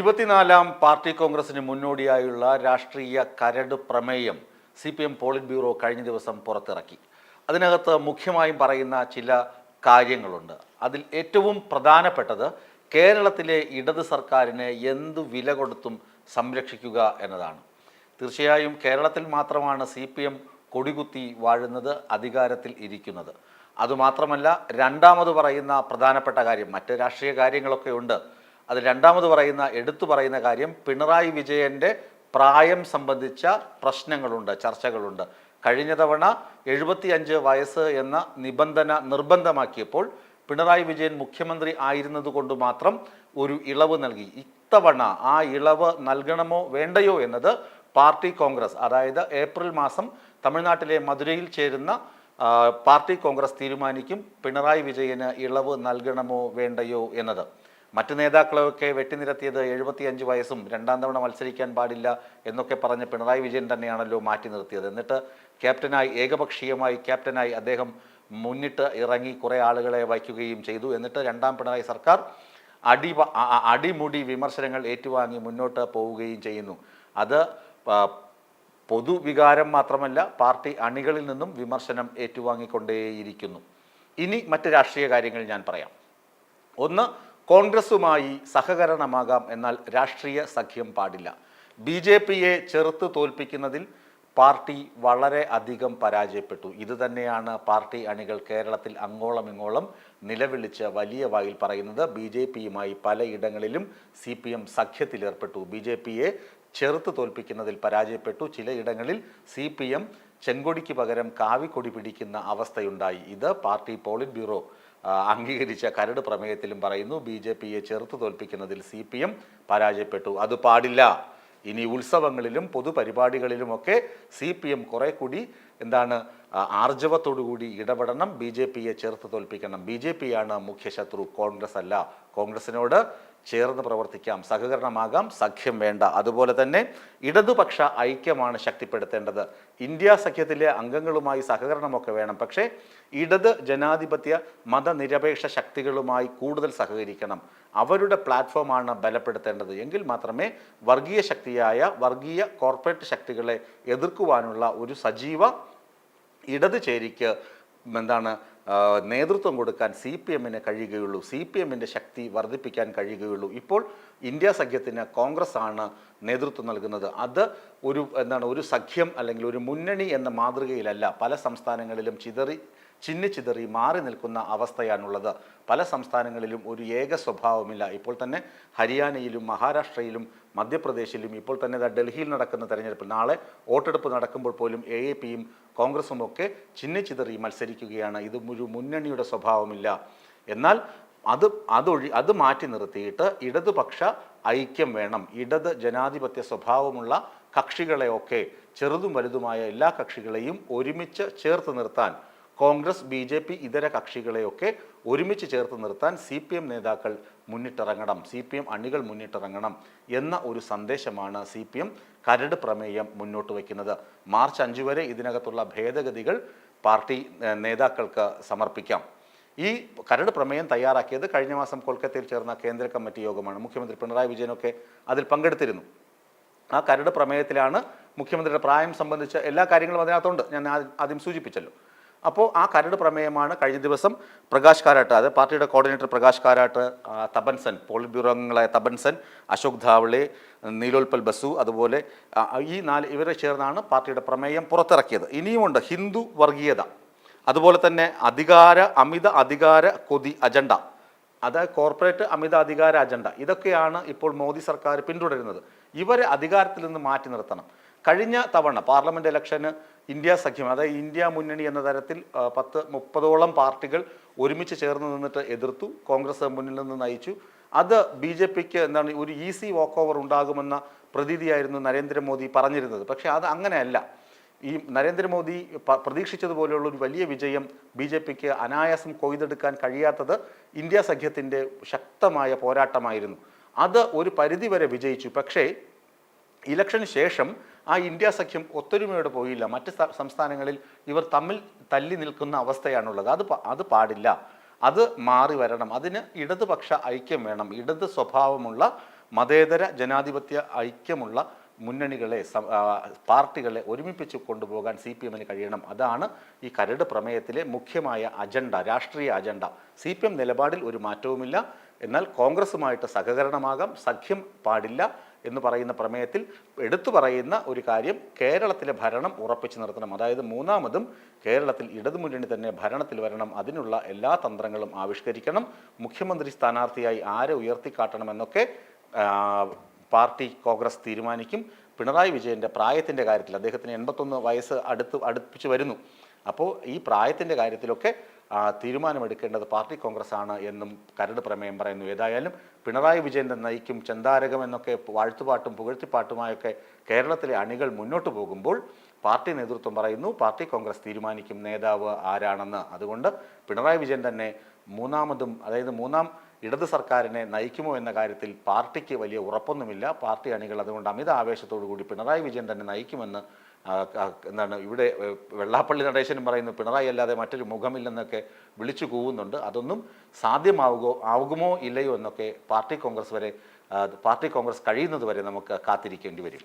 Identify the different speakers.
Speaker 1: ഇരുപത്തിനാലാം പാർട്ടി കോൺഗ്രസിന് മുന്നോടിയായുള്ള രാഷ്ട്രീയ കരട് പ്രമേയം C P M politburo കഴിഞ്ഞ ദിവസം പുറത്തിറക്കി. അതിനകത്ത് മുഖ്യമായും പറയുന്ന ചില കാര്യങ്ങളുണ്ട്. അതിൽ ഏറ്റവും പ്രധാനപ്പെട്ടത് കേരളത്തിലെ ഇടത് സർക്കാരിനെ എന്തു വില കൊടുത്തും സംരക്ഷിക്കുക എന്നതാണ്. തീർച്ചയായും കേരളത്തിൽ മാത്രമാണ് സി പി എം കൊടികുത്തി വാഴുന്നത് അധികാരത്തിൽ ഇരിക്കുന്നത്. അതുമാത്രമല്ല രണ്ടാമത് പറയുന്ന പ്രധാനപ്പെട്ട കാര്യം മറ്റ് രാഷ്ട്രീയ കാര്യങ്ങളൊക്കെ ഉണ്ട്. അത് രണ്ടാമത് പറയുന്ന എടുത്തു പറയുന്ന കാര്യം പിണറായി വിജയന്റെ പ്രായം സംബന്ധിച്ച പ്രശ്നങ്ങളുണ്ട് ചർച്ചകളുണ്ട്. കഴിഞ്ഞ തവണ എഴുപത്തിയഞ്ച് വയസ്സ് എന്ന നിബന്ധന നിർബന്ധമാക്കിയപ്പോൾ പിണറായി വിജയൻ മുഖ്യമന്ത്രി ആയിരുന്നതുകൊണ്ട് മാത്രം ഒരു ഇളവ് നൽകി. ഇത്തവണ ആ ഇളവ് നൽകണമോ വേണ്ടയോ എന്നത് പാർട്ടി കോൺഗ്രസ് അതായത് ഏപ്രിൽ മാസം തമിഴ്നാട്ടിലെ മധുരയിൽ ചേരുന്ന പാർട്ടി കോൺഗ്രസ് തീരുമാനിക്കും പിണറായി വിജയന് ഇളവ് നൽകണമോ വേണ്ടയോ എന്നത്. മറ്റു നേതാക്കളെയൊക്കെ വെട്ടിനിരത്തിയത് എഴുപത്തിയഞ്ച് വയസ്സും രണ്ടാം തവണ മത്സരിക്കാൻ പാടില്ല എന്നൊക്കെ പറഞ്ഞ് പിണറായി വിജയൻ തന്നെയാണല്ലോ മാറ്റി നിർത്തിയത്. എന്നിട്ട് ക്യാപ്റ്റനായി ഏകപക്ഷീയമായി ക്യാപ്റ്റനായി അദ്ദേഹം മുന്നിട്ട് ഇറങ്ങി കുറേ ആളുകളെ വയ്ക്കുകയും ചെയ്തു. എന്നിട്ട് രണ്ടാം പിണറായി സർക്കാർ അടി അടിമുടി വിമർശനങ്ങൾ ഏറ്റുവാങ്ങി മുന്നോട്ട് പോവുകയും ചെയ്യുന്നു. അത് പൊതുവികാരം മാത്രമല്ല പാർട്ടി അണികളിൽ നിന്നും വിമർശനം ഏറ്റുവാങ്ങിക്കൊണ്ടേയിരിക്കുന്നു. ഇനി മറ്റ് രാഷ്ട്രീയ കാര്യങ്ങൾ ഞാൻ പറയാം. ഒന്ന് കോൺഗ്രസുമായി സഹകരണമാകാം എന്നാൽ രാഷ്ട്രീയ സഖ്യം പാടില്ല. ബി ജെ പിയെ ചെറുത്ത് തോൽപ്പിക്കുന്നതിൽ പാർട്ടി വളരെ അധികം പരാജയപ്പെട്ടു. ഇതുതന്നെയാണ് പാർട്ടി അണികൾ കേരളത്തിൽ അങ്ങോളം ഇങ്ങോളം നിലവിളിച്ച് വലിയ വായിൽ പറയുന്നത്. ബി ജെ പിയുമായി പലയിടങ്ങളിലും സി പി എം സഖ്യത്തിലേർപ്പെട്ടു ബി ജെ പിയെ ചെറുത്ത് തോൽപ്പിക്കുന്നതിൽ പരാജയപ്പെട്ടു. ചിലയിടങ്ങളിൽ സി പി എം ചെങ്കൊടിക്ക് പകരം കാവിക്കൊടി പിടിക്കുന്ന അവസ്ഥയുണ്ടായി. ഇത് പാർട്ടി പോളിറ്റ് ബ്യൂറോ അംഗീകരിച്ച കരട് പ്രമേയത്തിലും പറയുന്നു ബി ജെ പിയെ ചെറുത്ത് തോൽപ്പിക്കുന്നതിൽ സി പി എം പരാജയപ്പെട്ടു. അത് പാടില്ല. ഇനി ഉത്സവങ്ങളിലും പൊതുപരിപാടികളിലുമൊക്കെ സി പി എം കുറെ കൂടി എന്താണ് ആർജവത്തോടുകൂടി ഇടപെടണം ബി ജെ പിയെ ചേർത്ത് തോൽപ്പിക്കണം. ബി ജെ പിയാണ് മുഖ്യശത്രു കോൺഗ്രസ് അല്ല. കോൺഗ്രസിനോട് ചേർന്ന് പ്രവർത്തിക്കാം സഹകരണമാകാം സഖ്യം വേണ്ട. അതുപോലെ തന്നെ ഇടതുപക്ഷ ഐക്യമാണ് ശക്തിപ്പെടുത്തേണ്ടത്. ഇന്ത്യ സഖ്യത്തിലെ അംഗങ്ങളുമായി സഹകരണമൊക്കെ വേണം. പക്ഷേ ഇടത് ജനാധിപത്യ മതനിരപേക്ഷ ശക്തികളുമായി കൂടുതൽ സഹകരിക്കണം. അവരുടെ പ്ലാറ്റ്ഫോമാണ് ബലപ്പെടുത്തേണ്ടത്. എങ്കിൽ മാത്രമേ വർഗീയ ശക്തിയായ വർഗീയ കോർപ്പറേറ്റ് ശക്തികളെ എതിർക്കുവാനുള്ള ഒരു സജീവ ഇടത് ചേരിക്ക് എന്താണ് നേതൃത്വം കൊടുക്കാൻ സി പി എമ്മിന് കഴിയുകയുള്ളൂ സി പി എമ്മിന്റെ ശക്തി വർദ്ധിപ്പിക്കാൻ കഴിയുകയുള്ളൂ. ഇപ്പോൾ ഇന്ത്യ സഖ്യത്തിന് കോൺഗ്രസ് ആണ് നേതൃത്വം നൽകുന്നത്. അത് ഒരു എന്താണ് ഒരു സഖ്യം അല്ലെങ്കിൽ ഒരു മുന്നണി എന്ന മാതൃകയിലല്ല. പല സംസ്ഥാനങ്ങളിലും ചിതറി ചിന്നിച്ചിതറി മാറി നിൽക്കുന്ന അവസ്ഥയാണുള്ളത്. പല സംസ്ഥാനങ്ങളിലും ഒരു ഏക സ്വഭാവമില്ല. ഇപ്പോൾ തന്നെ ഹരിയാനയിലും മഹാരാഷ്ട്രയിലും മധ്യപ്രദേശിലും ഇപ്പോൾ തന്നെ ഡൽഹിയിൽ നടക്കുന്ന തെരഞ്ഞെടുപ്പിൽ നാളെ വോട്ടെടുപ്പ് നടക്കുമ്പോൾ പോലും എ എ പിയും കോൺഗ്രസും ഒക്കെ ചിന്നിച്ചിതറി മത്സരിക്കുകയാണ്. ഇത് ഒരു മുന്നണിയുടെ സ്വഭാവമില്ല. എന്നാൽ അത് അതൊഴി അത് മാറ്റി നിർത്തിയിട്ട് ഇടതുപക്ഷ ഐക്യം വേണം. ഇടത് ജനാധിപത്യ സ്വഭാവമുള്ള കക്ഷികളെയൊക്കെ ചെറുതും വലുതുമായ എല്ലാ കക്ഷികളെയും ഒരുമിച്ച് ചേർത്ത് നിർത്താൻ കോൺഗ്രസ് ബി ജെ പി ഇതര കക്ഷികളെയൊക്കെ ഒരുമിച്ച് ചേർത്ത് നിർത്താൻ സി പി എം നേതാക്കൾ മുന്നിട്ടിറങ്ങണം സി പി എം അണികൾ മുന്നിട്ടിറങ്ങണം എന്ന ഒരു സന്ദേശമാണ് സി പി എം കരട് പ്രമേയം മുന്നോട്ട് വയ്ക്കുന്നത്. മാർച്ച് അഞ്ച് വരെ ഇതിനകത്തുള്ള ഭേദഗതികൾ പാർട്ടി നേതാക്കൾക്ക് സമർപ്പിക്കാം. ഈ കരട് പ്രമേയം തയ്യാറാക്കിയത് കഴിഞ്ഞ മാസം കൊൽക്കത്തയിൽ ചേർന്ന കേന്ദ്ര കമ്മിറ്റി യോഗമാണ്. മുഖ്യമന്ത്രി പിണറായി വിജയനൊക്കെ അതിൽ പങ്കെടുത്തിരുന്നു. ആ കരട് പ്രമേയത്തിലാണ് മുഖ്യമന്ത്രിയുടെ പ്രായം സംബന്ധിച്ച എല്ലാ കാര്യങ്ങളും അതിനകത്തുണ്ട്. ഞാൻ ആദ്യം- സൂചിപ്പിച്ചല്ലോ. അപ്പോൾ ആ കരട് പ്രമേയമാണ് കഴിഞ്ഞ ദിവസം പ്രകാശ് കാരാട്ട് അത് പാർട്ടിയുടെ കോർഡിനേറ്റർ പ്രകാശ് കാരാട്ട് ആ, തപൻസൻ പോളിറ്റ് ബ്യൂറോ അംഗങ്ങളായ തപൻസൻ അശോക് ധാവളി നീലോൽപൽ ബസു അതുപോലെ ഈ നാല് ഇവരെ ചേർന്നാണ് പാർട്ടിയുടെ പ്രമേയം പുറത്തിറക്കിയത്. ഇനിയുമുണ്ട് ഹിന്ദു വർഗീയത അതുപോലെ തന്നെ അധികാര അമിത അധികാര കൊതി അജണ്ട അത് കോർപ്പറേറ്റ് അമിത അധികാര അജണ്ട ഇതൊക്കെയാണ് ഇപ്പോൾ മോദി സർക്കാർ പിന്തുടരുന്നത്. ഇവരെ അധികാരത്തിൽ നിന്ന് മാറ്റി നിർത്തണം. കഴിഞ്ഞ തവണ പാർലമെന്റ് ഇലക്ഷന് ഇന്ത്യ സഖ്യം അതായത് ഇന്ത്യ മുന്നണി എന്ന തരത്തിൽ പത്ത് മുപ്പതോളം പാർട്ടികൾ ഒരുമിച്ച് ചേർന്ന് നിന്നിട്ട് എതിർത്തു കോൺഗ്രസ് മുന്നിൽ നിന്ന് നയിച്ചു. അത് ബി ജെ പിക്ക് എന്താണ് ഒരു ഈസി വാക്ക് ഓവർ ഉണ്ടാകുമെന്ന പ്രതീതിയായിരുന്നു നരേന്ദ്രമോദി പറഞ്ഞിരുന്നത്. പക്ഷേ അത് അങ്ങനെയല്ല. ഈ നരേന്ദ്രമോദി പ്രതീക്ഷിച്ചതുപോലെയുള്ള ഒരു വലിയ വിജയം ബി ജെ പിക്ക് അനായാസം കൊയ്തെടുക്കാൻ കഴിയാത്തത് ഇന്ത്യ സഖ്യത്തിന്റെ ശക്തമായ പോരാട്ടമായിരുന്നു. അത് ഒരു പരിധിവരെ വിജയിച്ചു. പക്ഷേ ഇലക്ഷന് ശേഷം ആ ഇന്ത്യ സഖ്യം ഒത്തൊരുമയോടെ പോയില്ല. മറ്റ് സംസ്ഥാനങ്ങളിൽ ഇവർ തമ്മിൽ തല്ലി നിൽക്കുന്ന അവസ്ഥയാണുള്ളത്. അത് അത് പാടില്ല. അത് മാറി വരണം. അതിന് ഇടതുപക്ഷ ഐക്യം വേണം. ഇടത് സ്വഭാവമുള്ള മതേതര ജനാധിപത്യ ഐക്യമുള്ള മുന്നണികളെ പാർട്ടികളെ ഒരുമിപ്പിച്ച് കൊണ്ടുപോകാൻ സി പി എമ്മിന് കഴിയണം. അതാണ് ഈ കരട് പ്രമേയത്തിലെ മുഖ്യമായ അജണ്ട രാഷ്ട്രീയ അജണ്ട. സി പി എം നിലപാടിൽ ഒരു മാറ്റവുമില്ല. എന്നാൽ കോൺഗ്രസുമായിട്ട് സഹകരണമാകാം. സഖ്യം പാടില്ല. എന്ന് പറയുന്ന പ്രമേയത്തിൽ എടുത്തു പറയുന്ന ഒരു കാര്യം കേരളത്തിലെ ഭരണം ഉറപ്പിച്ചു നിർത്തണം. അതായത് മൂന്നാമതും കേരളത്തിൽ ഇടതുമുന്നണി തന്നെ ഭരണത്തിൽ വരണം. അതിനുള്ള എല്ലാ തന്ത്രങ്ങളും ആവിഷ്കരിക്കണം. മുഖ്യമന്ത്രി സ്ഥാനാർത്ഥിയായി ആരെ ഉയർത്തിക്കാട്ടണമെന്നൊക്കെ പാർട്ടി കോൺഗ്രസ് തീരുമാനിക്കും. പിണറായി വിജയന്റെ പ്രായത്തിന്റെ കാര്യത്തിൽ അദ്ദേഹത്തിന് എൺപത്തൊന്ന് വയസ്സ് അടുത്ത് അടുപ്പിച്ച് വരുന്നു. അപ്പോൾ ഈ പ്രായത്തിന്റെ കാര്യത്തിലൊക്കെ തീരുമാനമെടുക്കേണ്ടത് പാർട്ടി കോൺഗ്രസ് ആണ് എന്നും കരട് പ്രമേയം പറയുന്നു. ഏതായാലും പിണറായി വിജയന്റെ നയിക്കും ചന്താരകം എന്നൊക്കെ വാഴ്ത്തുപാട്ടും പുകഴ്ത്തിപ്പാട്ടുമായൊക്കെ കേരളത്തിലെ അണികൾ മുന്നോട്ട് പോകുമ്പോൾ പാർട്ടി നേതൃത്വം പറയുന്നു പാർട്ടി കോൺഗ്രസ് തീരുമാനിക്കും നേതാവ് ആരാണെന്ന്. അതുകൊണ്ട് പിണറായി വിജയൻ തന്നെ മൂന്നാമതും അതായത് മൂന്നാം ഇടത് സർക്കാരിനെ നയിക്കുമോ എന്ന കാര്യത്തിൽ പാർട്ടിക്ക് വലിയ ഉറപ്പൊന്നുമില്ല. പാർട്ടി അണികൾ അതുകൊണ്ട് അമിത ആവേശത്തോടു കൂടി പിണറായി വിജയൻ തന്നെ നയിക്കുമെന്ന് എന്താണ് ഇവിടെ വെള്ളാപ്പള്ളി നടേശനും പറയുന്നു പിണറായി അല്ലാതെ മറ്റൊരു മുഖമില്ലെന്നൊക്കെ വിളിച്ചു കൂവുന്നുണ്ട്. അതൊന്നും സാധ്യമാവുകയോ ആവുമോ ഇല്ലയോ എന്നൊക്കെ പാർട്ടി കോൺഗ്രസ് വരെ പാർട്ടി കോൺഗ്രസ് കഴിയുന്നത് വരെ നമുക്ക് കാത്തിരിക്കേണ്ടി വരും.